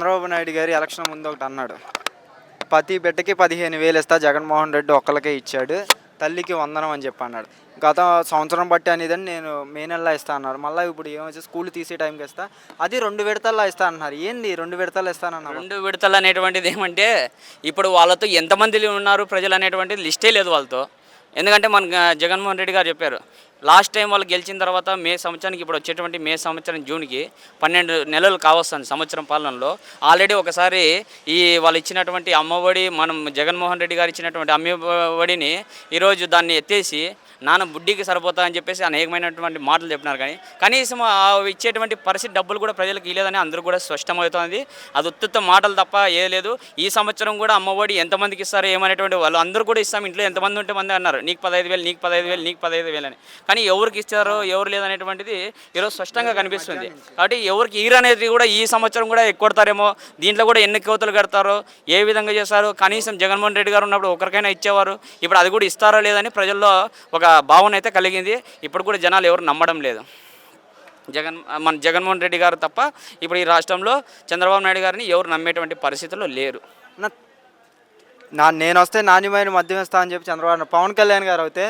చంద్రబాబు నాయుడు గారు ఎలక్షన్ ముందు ఒకటి అన్నాడు. ప్రతి బిడ్డకి పదిహేను వేలు ఇస్తా జగన్మోహన్ రెడ్డి ఒక్కరికే ఇచ్చాడు. తల్లికి వందనం అని చెప్పి అన్నాడు. గత సంవత్సరం బట్టి అనేదని నేను మే నెలలో ఇస్తా అన్నారు మళ్ళీ ఇప్పుడు ఏమొచ్చి స్కూల్ తీసే టైంకి ఇస్తా. అది రెండు విడతల్లో ఇస్తా అన్నారు. ఏంది రెండు విడతలు ఇస్తానన్నారు రెండు విడతలు అనేటువంటిది ఏమంటే ఇప్పుడు వాళ్ళతో ఎంతమంది ఉన్నారు ప్రజలు అనేటువంటిది లిస్టే లేదు వాళ్ళతో. ఎందుకంటే మన జగన్మోహన్ రెడ్డి గారు చెప్పారు లాస్ట్ టైం వాళ్ళు గెలిచిన తర్వాత మే సంవత్సరానికి ఇప్పుడు వచ్చేటువంటి మే సంవత్సరం జూన్కి పన్నెండు నెలలు కావస్తుంది సంవత్సరం పాలనలో. ఆల్రెడీ ఒకసారి ఈ వాళ్ళు ఇచ్చినటువంటి అమ్మఒడి మనం జగన్మోహన్ రెడ్డి గారు ఇచ్చినటువంటి అమ్మఒడిని ఈరోజు దాన్ని ఎత్తేసి నాన్న బుడ్డికి సరిపోతా అని చెప్పేసి అనేకమైనటువంటి మాటలు చెప్పినారు కానీ కనీసం ఇచ్చేటువంటి పరిస్థితి డబ్బులు కూడా ప్రజలకు ఇవ్వలేదని అందరూ కూడా స్పష్టమవుతోంది. అది ఉత్తుత్త మాటలు తప్ప ఏ లేదు. ఈ సంవత్సరం కూడా అమ్మఒడి ఎంతమందికి ఇస్తారు ఏమనేటువంటి వాళ్ళు అందరూ కూడా ఇస్తాం ఇంట్లో ఎంతమంది ఉంటే మంది అన్నారు. నీకు పదహైదు వేలు నీకు పదహైదు వేలు నీకు పదహైదు వేలు అని. కానీ ఎవరికి ఇస్తారో ఎవరు లేదనేటువంటిది ఈరోజు స్పష్టంగా కనిపిస్తుంది. కాబట్టి ఎవరికి ఈరు అనేది కూడా ఈ సంవత్సరం కూడా ఎక్కువడతారేమో దీంట్లో కూడా ఎన్ని కోతలు కడతారో ఏ విధంగా చేస్తారు. కనీసం జగన్మోహన్ రెడ్డి గారు ఉన్నప్పుడు ఒకరికైనా ఇచ్చేవారు. ఇప్పుడు అది కూడా ఇస్తారో లేదని ప్రజల్లో ఒక భావన అయితే కలిగింది. ఇప్పుడు కూడా జనాలు ఎవరు నమ్మడం లేదు. జగన్ మన జగన్మోహన్ రెడ్డి గారు తప్ప ఇప్పుడు ఈ రాష్ట్రంలో చంద్రబాబు నాయుడు గారిని ఎవరు నమ్మేటువంటి పరిస్థితుల్లో లేరు. నా నేను వస్తే నాణ్యమైన మద్యం ఇస్తా అని చెప్పి చంద్రబాబు పవన్ కళ్యాణ్ గారు అయితే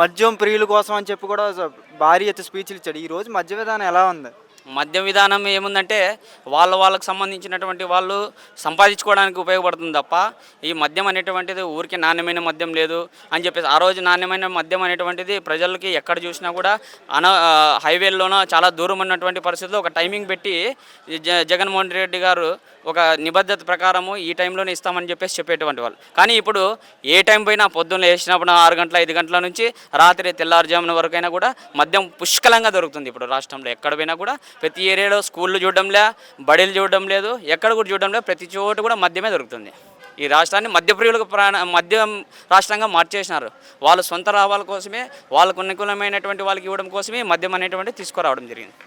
మద్యం ప్రియుల కోసం అని చెప్పి కూడా భారీ ఎత్తు స్పీచ్లు ఇచ్చాడు. ఈ రోజు మద్య విధానం ఎలా ఉంది? మద్యం విధానం ఏముందంటే వాళ్ళ వాళ్ళకు సంబంధించినటువంటి వాళ్ళు సంపాదించుకోవడానికి ఉపయోగపడుతుంది తప్ప ఈ మద్యం అనేటువంటిది ఊరికి నాణ్యమైన మద్యం లేదు అని చెప్పేసి ఆ రోజు నాణ్యమైన మద్యం అనేటువంటిది ప్రజలకి ఎక్కడ చూసినా కూడా అన హైవేల్లోనో చాలా దూరం ఉన్నటువంటి పరిస్థితుల్లో ఒక టైమింగ్ పెట్టి జ జగన్మోహన్ రెడ్డి గారు ఒక నిబద్ధత ప్రకారము ఈ టైంలోనే ఇస్తామని చెప్పేసి చెప్పేటువంటి వాళ్ళు. కానీ ఇప్పుడు ఏ టైం పోయినా పొద్దున్న వేసినప్పుడు ఆరు గంటల ఐదు గంటల నుంచి రాత్రి తెల్లారుజామున వరకైనా కూడా మద్యం పుష్కలంగా దొరుకుతుంది ఇప్పుడు రాష్ట్రంలో ఎక్కడ పోయినా కూడా. ప్రతి ఏరియాలో స్కూళ్ళు చూడడంలే బడిలు చూడడం లేదు ఎక్కడ కూడా చూడడం లేదు ప్రతి చోట కూడా మద్యమే దొరుకుతుంది. ఈ రాష్ట్రాన్ని మద్యప్రియులకు ప్రాణ మద్యం రాష్ట్రంగా మార్చేసినారు. వాళ్ళ సొంత లాభాల కోసమే వాళ్ళకు అనుకూలమైనటువంటి వాళ్ళకి ఇవ్వడం కోసమే మద్యం అనేటువంటి తీసుకురావడం జరిగింది.